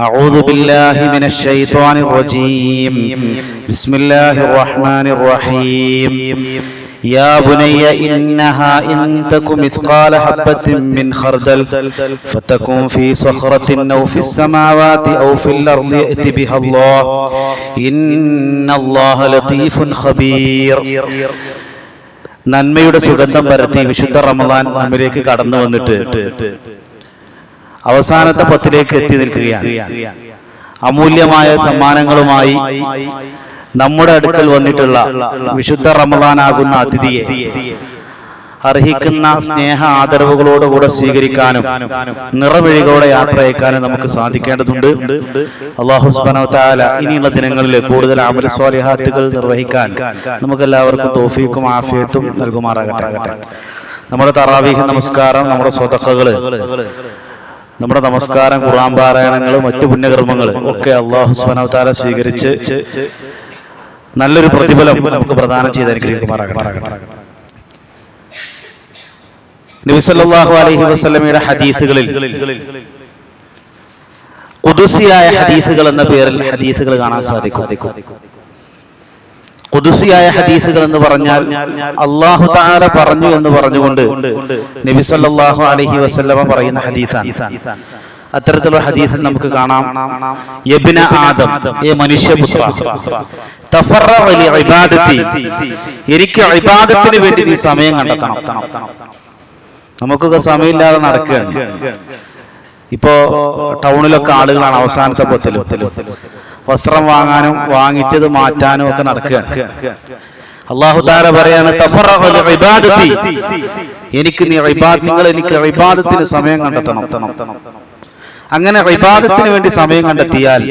أعوذ بالله من الشيطان الرجيم بسم الله الرحمن الرحيم يا بني إنها إن تك مثقال حبة من خردل فتكن في صخرة أو في السماوات أو في الأرض يأت بها الله إن الله لطيف خبير നന്മയുടെ സുഗന്ധം പരത്തി വിശുദ്ധ റമദാൻ നമ്മിലേക്ക് കടന്നു വന്നിട്ട് അവസാനത്തെ പത്തിലേക്ക് എത്തി നിൽക്കുകയാണ്. അമൂല്യമായ സമ്മാനങ്ങളുമായി നമ്മുടെ അടുക്കൽ വന്നിട്ടുള്ള വിശുദ്ധ റമദാനാകുന്ന അതിഥിയെ അർഹിക്കുന്ന സ്നേഹ ആദരവുകളോടുകൂടെ സ്വീകരിക്കാനും നിറവിഴികളോടെ യാത്ര അയക്കാനും നമുക്ക് സാധിക്കേണ്ടതുണ്ട്. അള്ളാഹു താല ഇനിയുള്ള ദിനങ്ങളിൽ കൂടുതൽ അമൽ സ്വാലിഹാത്തുകൾ നിർവഹിക്കാൻ നമുക്ക് എല്ലാവർക്കും തോഫീക്കും ആഫിയത്തും നൽകുമാറാകട്ടെ. നമ്മുടെ തറാവീഹ് നമസ്കാരം നമ്മുടെ സ്വതക്കകൾ നമ്മുടെ നമസ്കാരം ഖുർആൻ പാരായണങ്ങൾ മറ്റു പുണ്യകർമ്മങ്ങൾ ഒക്കെ അള്ളാഹു തആല സ്വീകരിച്ച് നല്ലൊരു പ്രതിഫലം നമുക്ക് പ്രദാനം ചെയ്ത് അനുഗ്രഹിക്കുമാറാകട്ടെ. നബിസല്ലാഹു അലൈഹി ഹദീസുകളിൽ കുതുസിയായ ഹദീസുകൾ എന്ന പേരിൽ ഹദീസുകൾ കാണാൻ സാധിക്കും. കുതുസിയായ ഹദീസുകൾ എന്ന് പറഞ്ഞാൽ അള്ളാഹു താര പറഞ്ഞു എന്ന് പറഞ്ഞുകൊണ്ട് നബി സല്ലല്ലാഹു അലൈഹി വസല്ലമ പറയുന്ന ഹദീസാണ്. അത്തരത്തിലുള്ള ഹദീസ് നമുക്ക് കാണാം. യബ്ന ആദം ഏ മനുഷ്യപുത്ര. എനിക്ക് ഇബാദത്തിന് വേണ്ടി നീ സമയം കണ്ടെത്തണം. നമുക്കൊക്കെ സമയമില്ലാതെ നടക്കുകയാണ്. ഇപ്പോ ടൗണിലൊക്കെ ആളുകളാണ് അവസാനത്തെ പൊത്തിൽ വസ്ത്രം വാങ്ങാനും വാങ്ങിച്ചത് മാറ്റാനും ഒക്കെ നടക്കുകയാണ് അള്ളാഹു താര പറയാണ്. എനിക്ക് നീ നിങ്ങൾ എനിക്ക് ഇബാദത്തിന് സമയം കണ്ടെത്തണം അങ്ങനെ ഇബാദത്തിന് വേണ്ടി സമയം കണ്ടെത്തിയാൽ.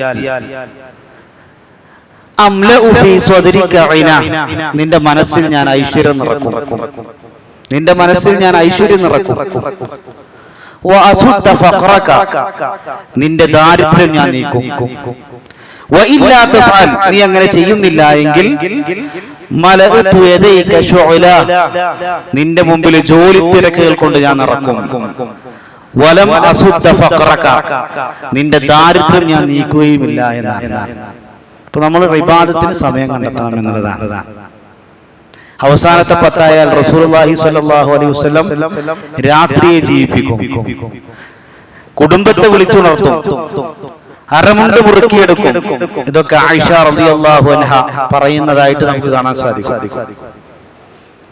നിന്റെ മനസ്സിൽ ഞാൻ ഐശ്വര്യം നിറക്കും നിന്റെ മനസ്സിൽ ഞാൻ ഐശ്വര്യം നിറക്കും നിന്റെ ദാരിദ്ര്യം ഞാൻ നീക്കും. നീ അങ്ങനെ ചെയ്യുന്നില്ല എങ്കിൽ. നിന്റെ മുമ്പിൽ ജോലി തിരക്കുകൾ കൊണ്ട് ഞാൻ നിറക്കും വലം അസുദ്ധ. നിന്റെ ദാരിദ്ര്യം ഞാൻ നീക്കുകയുമില്ല എന്നാണ്. അപ്പൊ നമ്മൾ വിവാദത്തിന് സമയം കണ്ടെത്തണം എന്നുള്ളതാണ്. അവസാനത്തെ പത്തായാൽ റസൂലുള്ളാഹി സ്വല്ലല്ലാഹു അലൈഹി വസല്ലം രാത്രിയെ ജീവിപ്പിക്കും. കുടുംബത്തെ വിളിച്ചുണർത്തും. അരമുണ്ട് മുറുക്കിയെടുക്കും. ഇതൊക്കെ ആയിഷ റളിയല്ലാഹു അൻഹ പറയുന്നതായിട്ട് നമുക്ക് കാണാൻ സാധിക്കും.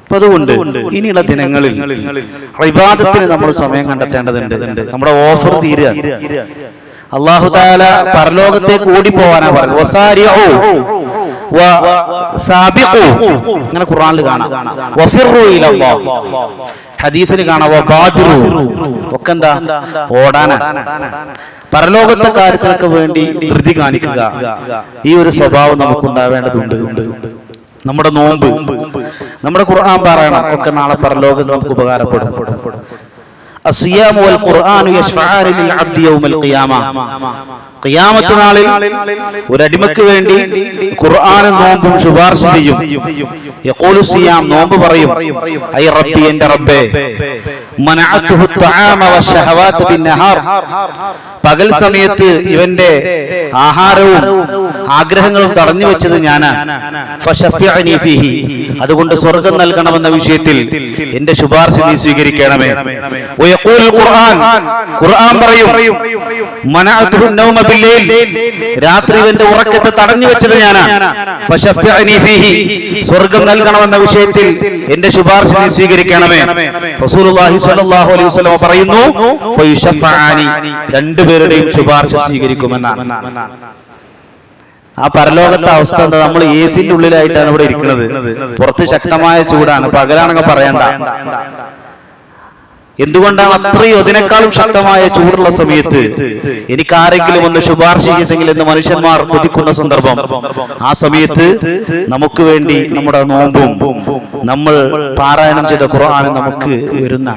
അപ്പൊ അതുകൊണ്ട് ഇനിയുള്ള ദിനങ്ങളിൽ വിവാദത്തിന് നമ്മൾ സമയം കണ്ടെത്തേണ്ടതുണ്ട്. നമ്മുടെ ഓഫർ തീരുക. അള്ളാഹു താല പരലോകത്തേക്ക് ഓടി പോവാനാ വസാബിഖൂ. ഖുർആനിൽ കാണാം. ഹദീസിൽ കാണാം. ഒക്കെ എന്താ ഓടാനാണ് പരലോകത്തെ കാര്യത്തിനൊക്കെ വേണ്ടി ധൃതി കാണിക്കുക. ഈ ഒരു സ്വഭാവം നമുക്ക് ഉണ്ടാവേണ്ടതുണ്ട് നമ്മുടെ നോമ്പ്. നമ്മുടെ ഖുർആൻ പറയണം ഒക്കെ നാളെ പരലോകത്ത് നമുക്ക് ഉപകാരപ്പെടും. അസിയാമു വൽ ഖുർആനു للعبد ലിൽ അബ്ദി യൗമൽ ഖിയാമ. ഖിയാമത്ത് നാളിൽ ഒരു അടിമക്ക് വേണ്ടി ഖുർആനും നോമ്പും ശുപാർശ ചെയ്യും. യഖൂലു സിയാം നോമ്പ് പറയും. ഐ റബ്ബി എന്റെ റബ്ബേ. പകൽ സമയത്ത് ഇവന്റെ ആഹാരവും ആഗ്രഹങ്ങളും തടഞ്ഞു വെച്ചത് ഞാനാണ് അതുകൊണ്ട് സ്വർഗം നൽകണമെന്ന വിഷയത്തിൽ എന്റെ ശുപാർശ നീ സ്വീകരിക്കണമേ. ഖുർആൻ. ഖുർആൻ പറയും രാത്രി ഇവന്റെ ഉറക്കത്തെ തടഞ്ഞു വെച്ചത് ഞാനാണ് സ്വർഗം നൽകണമെന്ന വിഷയത്തിൽ എന്റെ ശുപാർശ നീ സ്വീകരിക്കണമേ. റസൂലുള്ളാഹി അലൈഹി വസല്ലം പറയുന്നു രണ്ടുപേരുടെയും ശുപാർശ സ്വീകരിക്കുമെന്നാണ്. ആ പരലോകത്തെ അവസ്ഥ എന്താ? നമ്മൾ എ സിന്റെ ഉള്ളിലായിട്ടാണ് ഇവിടെ ഇരിക്കുന്നത്. പുറത്ത് ശക്തമായ ചൂടാണ്. പകലാണെങ്കിൽ പറയണ്ട. എന്തുകൊണ്ടാണ് അത്രയും അതിനേക്കാളും ശക്തമായ ചൂടുള്ള സമയത്ത് എനിക്ക് ആരെങ്കിലും ഒന്ന് ശുപാർശ ചെയ്തെങ്കിൽ എന്ന് മനുഷ്യന്മാർ കൊതിക്കുന്ന സന്ദർഭം. ആ സമയത്ത് നമുക്ക് വേണ്ടി നമ്മുടെ നോമ്പും നമ്മൾ പാരായണം ചെയ്ത ഖുർആാനും നമുക്ക് വരുന്ന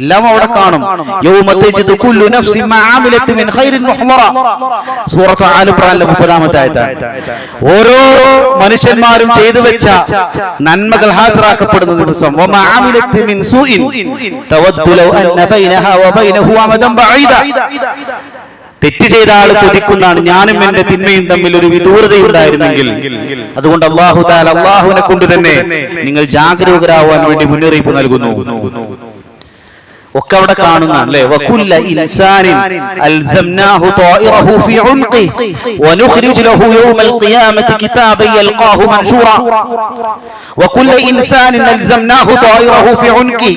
എല്ലാം അവിടെ കാണും. യൗമത്തജിദു കുല്ലു നഫ്സിൻ മാ ആമിലത്ത് മിൻ ഖൈറിൻ മുഹ്ളറ സൂറത്ത് ആൽ ഇംറാനിലെ 30ാമത്തെ ആയത്താണ് ഓരോ മനുഷ്യന്മാരും ചെയ്തു വെച്ച നന്മകൾ ഹാജരാക്കപ്പെടുന്ന ദിവസം. വമാ ആമിലത്ത് بينها وبينه അമദൻ ബഈദ. തെറ്റ് ചെയ്ത ആൾ കൊതിക്കുന്നതാണ് ഞാനും എന്റെ തിന്മയും തമ്മിൽ ഒരു വിദൂരതയുണ്ടായിരുന്നെങ്കിൽ. അതുകൊണ്ട് അള്ളാഹു താൽ അള്ളാഹുവിനെ കൊണ്ട് തന്നെ നിങ്ങൾ ജാഗരൂകരാവാൻ വേണ്ടി മുന്നറിയിപ്പ് നൽകുന്നു. ഒക്കെ അവിടെ കാണുന്ന അല്ലേ? വകുല്ല ഇൻസാനിൻ അൽസംനാഹു ത്വായിറഹു ഫി ഉൻഖി വനുഖ്രിജ് ലഹു യൗമൽ ഖിയാമത്തി കിതാബൻ യൽഖാഹു മൻഷൂറ. വകുല്ല ഇൻസാനിൻ അൽസംനാഹു ത്വായിറഹു ഫി ഉൻഖി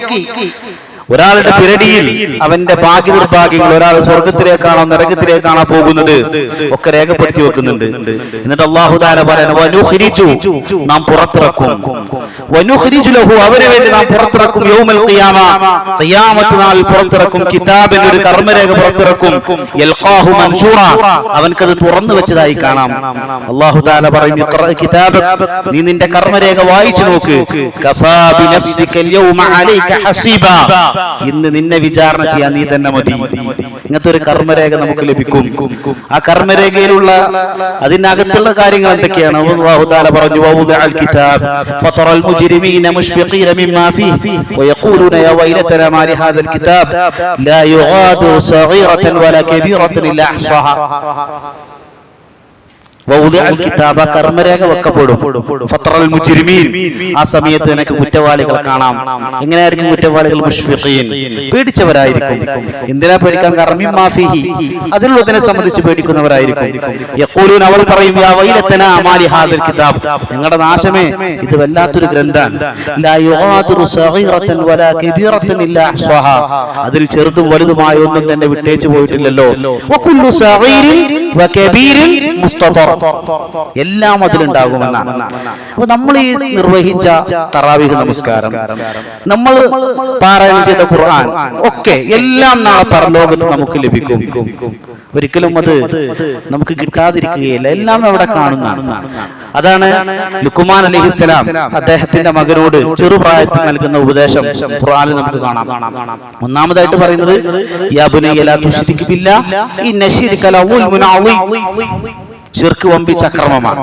ഒരാളുടെ പിരടിയിൽ അവന്റെ ഭാഗ്യ നിർഭാഗ്യങ്ങൾ ഒരാൾ സ്വർഗത്തിലേക്കാണോ നരകത്തിലേക്കാണോ പോകുന്നത് ഒക്കെ രേഖപ്പെടുത്തി വെക്കുന്നുണ്ട്. എന്നിട്ട് അള്ളാഹുദാന പറയുന്നു നാം പുറത്തിറക്കും. ലഹു അവന് വേണ്ടി നാം പുറത്തിറക്കും യൗമൽ ഖിയാമ. ഖിയാമത്ത് നാൾ പുറത്തിറക്കും കിതാബിന്റെ ഒരു കർമ്മരേഖ പുറത്തിറക്കും. യൽഖാഹു മൻശൂറ അവൻക്കത് തുറന്നു വെച്ചതായി കാണാം. അള്ളാഹു താല പറയും കിതാബ് നീ നിന്റെ കർമ്മരേഖ വായിച്ചു നോക്ക്. കഫാ ബിനഫ്സിക അൽയൗമ അലൈക ഹസീബ. ഇന്ന് നിന്നെ വിചാരണ ചെയ്യാൻ നീ തന്നെ മതി. ഇങ്ങനത്തെ ഒരു കർമ്മരേഖ നമുക്ക് ലഭിക്കും. ആ കർമ്മരേഖയിലുള്ള അതിനകത്തുള്ള കാര്യങ്ങൾ എന്തൊക്കെയാണ്? അള്ളാഹുദാല പറഞ്ഞു കിതാബ് ഫതറൽ മുജ്രിമീന മിമ്മാ ഫീഹി. യാ മാ കിതാബ് ലാ വലാ കബീറതൻ കിതാബ കർമ്മരേഖ വെക്കപ്പെടും. ഫത്രൽ മുജ്രിമീൻ. ആ സമയത്ത് നിനക്ക് കുറ്റവാളികൾ കാണാം. എങ്ങനെയായിരിക്കും കുറ്റവാളികൾ മുഷ്ഫിഖീൻ? പേടിച്ചവരായിരിക്കും. എന്തിനാ പേടിക്കാൻ കാരണം? മാഫിഹി. ഫീഹി അതിലുള്ളതിനെ സംബന്ധിച്ച് പേടിക്കുന്നവരായിരിക്കും. യഖൂലൂൻ അവർ പറയും യാ വൈലത്തന മാലി ഹാദൽ കിതാബ്. നിങ്ങളുടെ നാശമേ ഇത് വല്ലാത്തൊരു ഗ്രന്ഥാണ്. ലാ യുഗാദിറു സഗീറത്തൻ വലാ കബീറത്തൻ ഇല്ലാ അഹ്സാഹാ. അതിൽ ചെറുതും വലുതുമായ ഒന്നും തന്നെ വിട്ടേച്ചു പോയിട്ടില്ലല്ലോ. വകുല്ലു സഗീരിൻ വകബീരിൻ മുസ്തദർ എല്ലാം അതിലുണ്ടാകുമെന്നാണ്. അപ്പൊ നമ്മൾ ഈ നിർവഹിച്ച തറാവിഹ് നമസ്കാരം നമ്മൾ പാരായണം ചെയ്ത ഖുർആൻ ഒക്കെ എല്ലാം നാളെ പരലോകത്ത് നമുക്ക് ലഭിക്കും. ഒരിക്കലും അത് നമുക്ക് കിട്ടാതിരിക്കുകയില്ല. എല്ലാം അവിടെ കാണുന്നതാണ്. അതാണ് ലുക്കുമാൻ അലഹിസ്സലാം അദ്ദേഹത്തിന്റെ മകനോട് ചെറുപ്രായത്തിൽ നൽകുന്ന ഉപദേശം ഖുർആനിൽ നമുക്ക് കാണാം. ഒന്നാമതായിട്ട് പറയുന്നത് യാ ബുനയ്യ ലാ തുശ്രിക് ബില്ലാ ഇന്ന ശിർക ഷിർക്ക് വമ്പിച്ച അക്രമമാണ്.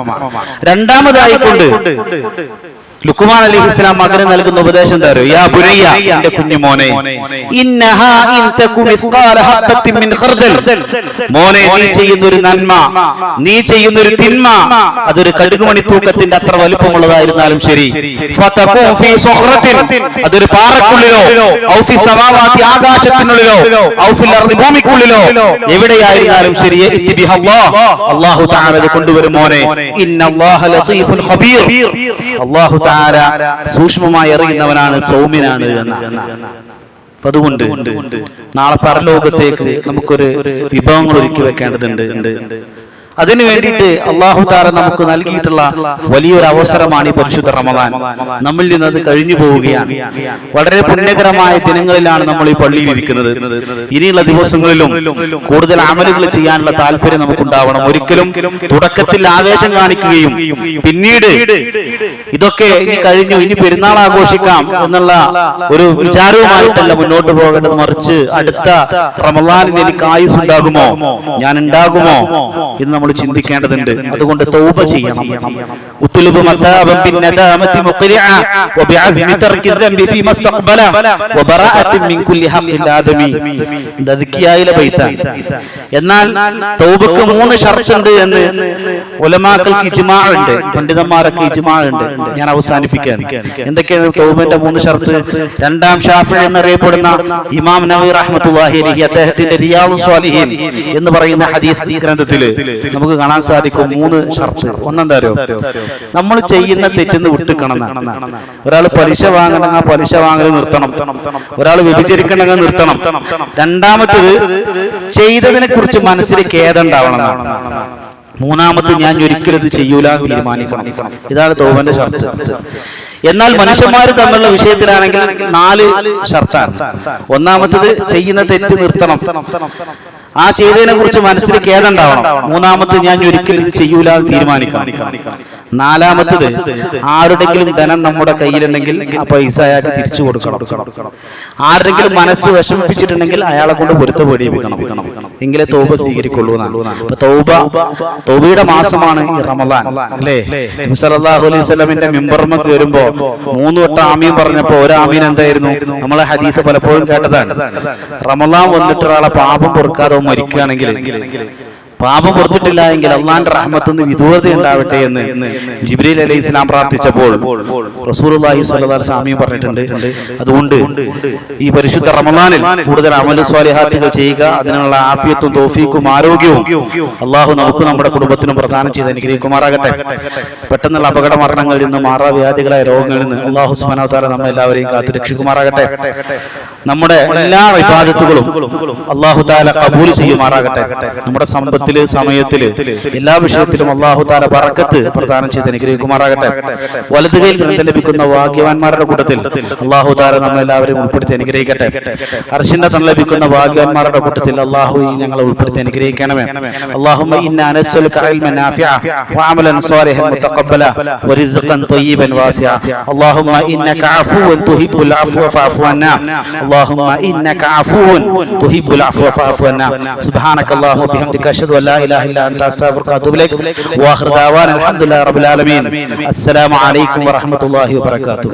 രണ്ടാമതായി കൊണ്ട് ലുക്കുമാൻ അലി ഇസ്ലാം മകന് നൽകുന്ന ഉപദേശം എന്താ യാ ബുനയ്യ എന്റെ കുഞ്ഞുമോനെ ഇന്നഹാ ഇൻ തകു മിസ്ഖാല ഹബ്ബത്തിൻ മിൻ ഖർദൽ. മോനെ നീ ചെയ്യുന്ന ഒരു നന്മ. നീ ചെയ്യുന്ന ഒരു തിന്മ. അതൊരു കടുകുമണി തൂക്കത്തിന്റെ അത്ര വലുപ്പമുള്ളതായിരുന്നാലും ശരി. ഫതകൂ ഫീ സുഖ്റത്തിൻ അതൊരു പാറക്കുള്ളിലോ? ഔ ഫി സമാവാതി ആകാശത്തിനുള്ളിലോ? ഔ ഫിൽ അർദി ഭൂമിക്കുള്ളിലോ? എവിടെയായിരുന്നാലും ശരി. യഅതി അല്ലാഹ് അല്ലാഹു തആല കൊണ്ടുവരും മോനെ. ഇന്നല്ലാഹ ലതീഫുൻ ഖബീർ. അല്ലാഹു താര സൂക്ഷ്മമായി അറിയുന്നവനാണ് സൗമ്യനാണ് എന്ന്. അതുകൊണ്ട് നാളെ പരലോകത്തേക്ക് നമുക്കൊരു വിഭവങ്ങൾ ഒരുക്കി വെക്കേണ്ടതുണ്ട്. അതിനു വേണ്ടിയിട്ട് അള്ളാഹു താര നമുക്ക് നൽകിയിട്ടുള്ള വലിയൊരു അവസരമാണ് ഈ പരിശുദ്ധ റമദാൻ. നമ്മിൽ നിന്ന് അത് കഴിഞ്ഞു പോവുകയാണ്. വളരെ പുണ്യകരമായ ദിനങ്ങളിലാണ് നമ്മൾ ഈ പള്ളിയിൽ ഇരിക്കുന്നത് ഇനിയുള്ള ദിവസങ്ങളിലും കൂടുതൽ അമലുകൾ ചെയ്യാനുള്ള താല്പര്യം നമുക്കുണ്ടാവണം. ഒരിക്കലും തുടക്കത്തിൽ ആവേശം കാണിക്കുകയും പിന്നീട് ഇതൊക്കെ ഇനി കഴിഞ്ഞു ഇനി പെരുന്നാൾ ആഘോഷിക്കാം എന്നുള്ള ഒരു വിചാരവുമായിട്ടല്ല മുന്നോട്ട് പോകേണ്ടത്. മറിച്ച് അടുത്ത റമദാനിൽ എനിക്ക് ആയുസ് ഉണ്ടാകുമോ ഞാൻ ഉണ്ടാകുമോ ഇന്ന് നമ്മൾ ചിന്തിക്കേണ്ടതുണ്ട്. അതുകൊണ്ട് തൗബ ചെയ്യണം. മതാബൻ വബിഅസ്മി തർക്കി ഫീ വബറാഅത്തിൻ മിൻ കുല്ലി എന്നാൽ തൗബക്ക് മൂന്ന് ഷർത്ത് ഉണ്ട് എന്ന് ഉലമാക്കൾക്ക് ഇജ്മാ ഉണ്ട്. പണ്ഡിതന്മാരൊക്കെ ഇജ്മാ ഉണ്ട്. ഞാൻ അവസാനിപ്പിക്കാൻ എന്തൊക്കെയാണ് തൗബന്റെ മൂന്ന് ഷർത്ത്? രണ്ടാം ഷാഫി എന്നറിയപ്പെടുന്ന ഇമാം നബി റഹ്മത്തുള്ളാഹി അലൈഹി അദ്ദേഹത്തിന്റെ റിയാദു സ്വാലിഹീൻ എന്ന് പറയുന്ന ഹദീസ് ഗ്രന്ഥത്തിൽ. നമുക്ക് കാണാൻ സാധിക്കും മൂന്ന് ഷർട്ട്. ഒന്നെന്താ നമ്മൾ ചെയ്യുന്ന തെറ്റിന്ന് വിട്ടുക്കണം ഒരാൾ പലിശ വാങ്ങണമെങ്കിൽ ആ പലിശ വാങ്ങൽ നിർത്തണം. ഒരാൾ വ്യഭിചരിക്കണമെങ്കിൽ നിർത്തണം. രണ്ടാമത്തത് ചെയ്തതിനെ കുറിച്ച് മനസ്സിൽ ഖേദമുണ്ടാവണം മൂന്നാമത് ഞാൻ ഒരിക്കലും ഇത് ചെയ്യൂല തീരുമാനിക്കണം. ഇതാണ് തോമന്റെ ഷർട്ട്. എന്നാൽ മനുഷ്യന്മാർ തമ്മിലുള്ള വിഷയത്തിലാണെങ്കിൽ നാല് ഷർത്താണ് ഒന്നാമത്തത് ചെയ്യുന്ന തെറ്റ് നിർത്തണം. ആ ചെയ്തതിനെ കുറിച്ച് മനസ്സിൽ കേടുണ്ടാവണം മൂന്നാമത്തെ ഞാൻ ഒരിക്കലും ഇത് ചെയ്യൂല തീരുമാനിക്കാം നാലാമത്തത് ആരുടെങ്കിലും ധനം നമ്മുടെ കയ്യിലുണ്ടെങ്കിൽ ആ പൈസ അയാൾക്ക് തിരിച്ചു കൊടുക്കണം. ആരുടെങ്കിലും മനസ്സ് വിഷമിപ്പിച്ചിട്ടുണ്ടെങ്കിൽ അയാളെ കൊണ്ട് പൊരുത്ത പേടിപ്പിക്കണം. എങ്കിലേ തൗബ സ്വീകരിക്കുള്ളൂ എന്നാണ്. തോബയുടെ തൗബ തൗബയുടെ മാസമാണ് ഈ റമദാൻ അല്ലേ? അലൈഹി വസല്ലമിന്റെ മെമ്പർമ കയറുമ്പോ മൂന്ന് വട്ടം ആമീൻ പറഞ്ഞപ്പോ ഒരു ആമീൻ എന്തായിരുന്നു? നമ്മളെ ഹദീസ് പലപ്പോഴും കേട്ടതാണ്. റമദാൻ വന്നിട്ട് ഒരാളെ പാപം പൊറുക്കാതെ മരിക്കുകയാണെങ്കിൽ പാപം പുറത്തിട്ടില്ല എങ്കിൽ അള്ളാന്റെ റഹ്മത്തുനിന്ന് വിദൂരത ഉണ്ടാവട്ടെ എന്ന് ജിബ്രീൽ അലൈഹി ഇസ്ലാം പ്രാർത്ഥിച്ചപ്പോൾ അലൈഹി വസല്ലം പറഞ്ഞിട്ടുണ്ട്. അതുകൊണ്ട് ഈ പരിശുദ്ധ റമദാനിൽ കൂടുതൽ അമല സ്വാലിഹാത്തുകൾ ചെയ്യുക അതിനുള്ള ആഫിയത്തും തോഫീക്കും ആരോഗ്യവും അള്ളാഹു നമുക്ക് നമ്മുടെ കുടുംബത്തിനും പ്രദാനം ചെയ്ത് അനുഗ്രഹിക്കുമാറാകട്ടെ. പെട്ടെന്നുള്ള അപകട മരണങ്ങളിൽ നിന്ന് മാറാവ്യാധികളായ രോഗങ്ങളിൽ നിന്ന് അള്ളാഹു സുബാനവതാര നമ്മെ എല്ലാവരെയും കാത്തു രക്ഷിക്കുമാറാകട്ടെ. നമ്മുടെ എല്ലാ വിവാദത്തുകളും അള്ളാഹു താല കബൂൽ ചെയ്യുമാറാകട്ടെ. നമ്മുടെ സമ്പത്തില് സമയത്തില് എല്ലാ വിഷയത്തിലും അള്ളാഹു താല പറക്കത്ത് പ്രദാനം ചെയ്ത് അനുഗ്രഹിക്കുമാറാകട്ടെ വലതു കൈയിൽ ഗ്രന്ഥം ലഭിക്കുന്ന ഭാഗ്യവാന്മാരുടെ കൂട്ടത്തിൽ അള്ളാഹു താല നമ്മളെല്ലാവരെയും ഉൾപ്പെടുത്തി അനുഗ്രഹിക്കട്ടെ അർഷിന്റെ തൺ ലഭിക്കുന്ന ഭാഗ്യവാന്മാരുടെ കൂട്ടത്തിൽ അള്ളാഹു ഈ ഞങ്ങളെ ഉൾപ്പെടുത്തി അനുഗ്രഹിക്കണമേ اللهم إنا نسألك علما نافعا وعملا صالحا متقبلا ورزقا طيبا واسعا اللهم إنك عفو تحب العفو فاعف عنا اللهم إنك عفو تحب العفو فاعف عنا سبحانك اللهم وبحمدك أشهد أن لا إله إلا أنت أستغفرك وأتوب إليك وآخر دعوانا الحمد لله رب العالمين السلام عليكم ورحمة الله وبركاته